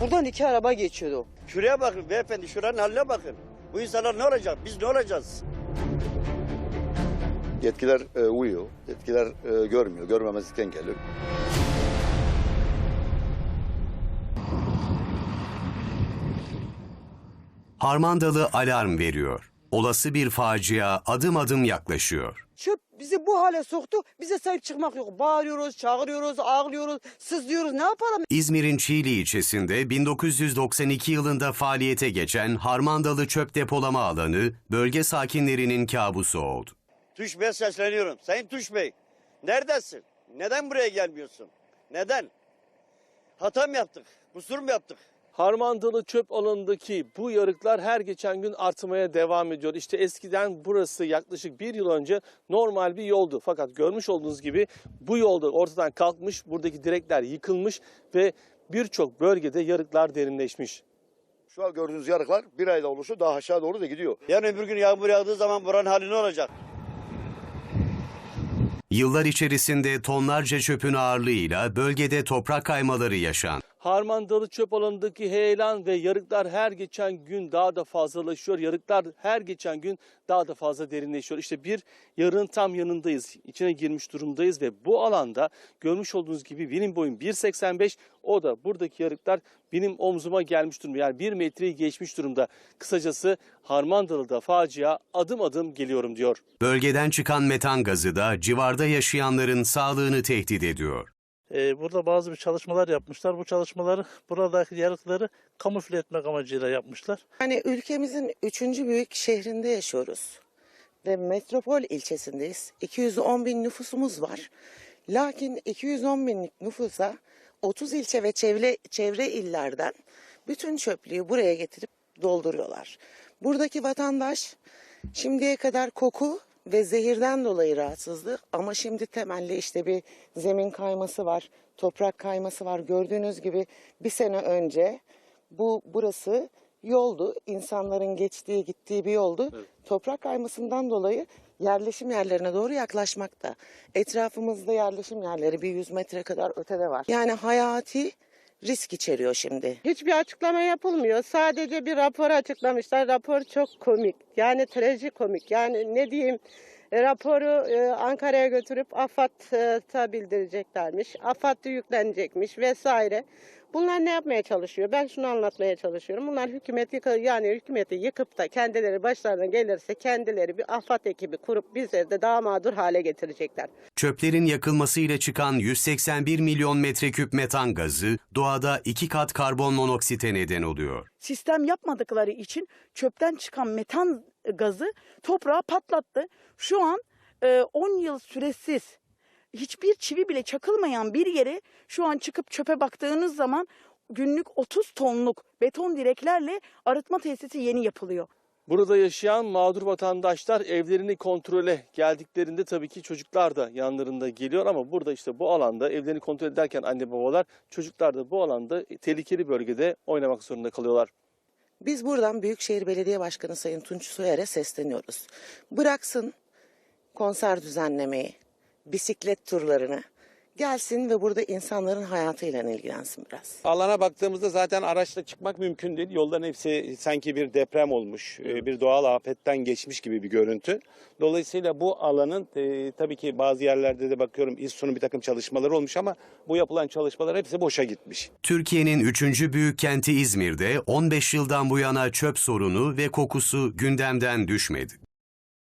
Buradan iki araba geçiyordu. Şuraya bakın beyefendi şuranın haline bakın. Bu insanlar ne olacak? Biz ne olacağız? Yetkiler e, uyuyor, yetkiler e, görmüyor, görmemezlikten geliyor. Harmandalı alarm veriyor. Olası bir facia adım adım yaklaşıyor. Çöp bizi bu hale soktu. Bize sahip çıkmak yok. Bağırıyoruz, çağırıyoruz, ağlıyoruz, sızlıyoruz. Ne yapalım? İzmir'in Çiğli ilçesinde 1992 yılında faaliyete geçen Harmandalı çöp depolama alanı bölge sakinlerinin kabusu oldu. Tuş Bey sesleniyorum. Sayın Tuş Bey neredesin? Neden buraya gelmiyorsun? Neden? Hata mı yaptık? Kusur mu yaptık? Harmandalı çöp alanındaki bu yarıklar her geçen gün artmaya devam ediyor. İşte eskiden burası yaklaşık bir yıl önce normal bir yoldu. Fakat görmüş olduğunuz gibi bu yolda ortadan kalkmış, buradaki direkler yıkılmış ve birçok bölgede yarıklar derinleşmiş. Şu an gördüğünüz yarıklar bir ayda oluşu daha aşağı doğru da gidiyor. Yarın öbür gün yağmur yağdığı zaman buranın hali ne olacak? Yıllar içerisinde tonlarca çöpün ağırlığıyla bölgede toprak kaymaları yaşandı. Harmandalı çöp alanındaki heyelan ve yarıklar her geçen gün daha da fazlalaşıyor. Yarıklar her geçen gün daha da fazla derinleşiyor. İşte bir yarığın tam yanındayız. İçine girmiş durumdayız ve bu alanda görmüş olduğunuz gibi benim boyum 1.85. O da buradaki yarıklar benim omzuma gelmiş durumda. Yani bir metreyi geçmiş durumda. Kısacası Harmandalı'da facia adım adım geliyorum diyor. Bölgeden çıkan metan gazı da civarda yaşayanların sağlığını tehdit ediyor. Ee, burada bazı bir çalışmalar yapmışlar. Bu çalışmaları buradaki yarıkları kamufle etmek amacıyla yapmışlar. Yani ülkemizin üçüncü büyük şehrinde yaşıyoruz. Ve metropol ilçesindeyiz. 210 bin nüfusumuz var. Lakin 210 binlik nüfusa 30 ilçe ve çevre, çevre illerden bütün çöplüğü buraya getirip dolduruyorlar. Buradaki vatandaş şimdiye kadar koku ve zehirden dolayı rahatsızdı ama şimdi temelli işte bir zemin kayması var, toprak kayması var. Gördüğünüz gibi bir sene önce bu burası yoldu. İnsanların geçtiği gittiği bir yoldu. Toprak kaymasından dolayı yerleşim yerlerine doğru yaklaşmakta. Etrafımızda yerleşim yerleri bir 100 metre kadar ötede var. Yani hayati risk içeriyor şimdi. Hiçbir açıklama yapılmıyor. Sadece bir rapor açıklamışlar. Rapor çok komik. Yani trajikomik. Yani ne diyeyim raporu e, Ankara'ya götürüp AFAD'a bildireceklermiş. AFAD yüklenecekmiş vesaire. Bunlar ne yapmaya çalışıyor? Ben şunu anlatmaya çalışıyorum. Bunlar hükümet yıkı, yani hükümeti yıkıp da kendileri başlarına gelirse kendileri bir AFAD ekibi kurup bizleri de daha mağdur hale getirecekler. Çöplerin yakılmasıyla çıkan 181 milyon metreküp metan gazı doğada iki kat karbon monoksite neden oluyor. sistem yapmadıkları için çöpten çıkan metan gazı toprağı patlattı. Şu an e, 10 yıl süresiz hiçbir çivi bile çakılmayan bir yere şu an çıkıp çöpe baktığınız zaman günlük 30 tonluk beton direklerle arıtma tesisi yeni yapılıyor. Burada yaşayan mağdur vatandaşlar evlerini kontrole geldiklerinde tabii ki çocuklar da yanlarında geliyor ama burada işte bu alanda evlerini kontrol ederken anne babalar çocuklar da bu alanda tehlikeli bölgede oynamak zorunda kalıyorlar. Biz buradan Büyükşehir Belediye Başkanı Sayın Tunç Soyer'e sesleniyoruz. Bıraksın konser düzenlemeyi, bisiklet turlarını. Gelsin ve burada insanların hayatıyla ilgilensin biraz. Alana baktığımızda zaten araçla çıkmak mümkün değil. Yolların hepsi sanki bir deprem olmuş, e, bir doğal afetten geçmiş gibi bir görüntü. Dolayısıyla bu alanın e, tabii ki bazı yerlerde de bakıyorum İSSU'nun bir takım çalışmaları olmuş ama bu yapılan çalışmalar hepsi boşa gitmiş. Türkiye'nin üçüncü büyük kenti İzmir'de 15 yıldan bu yana çöp sorunu ve kokusu gündemden düşmedi.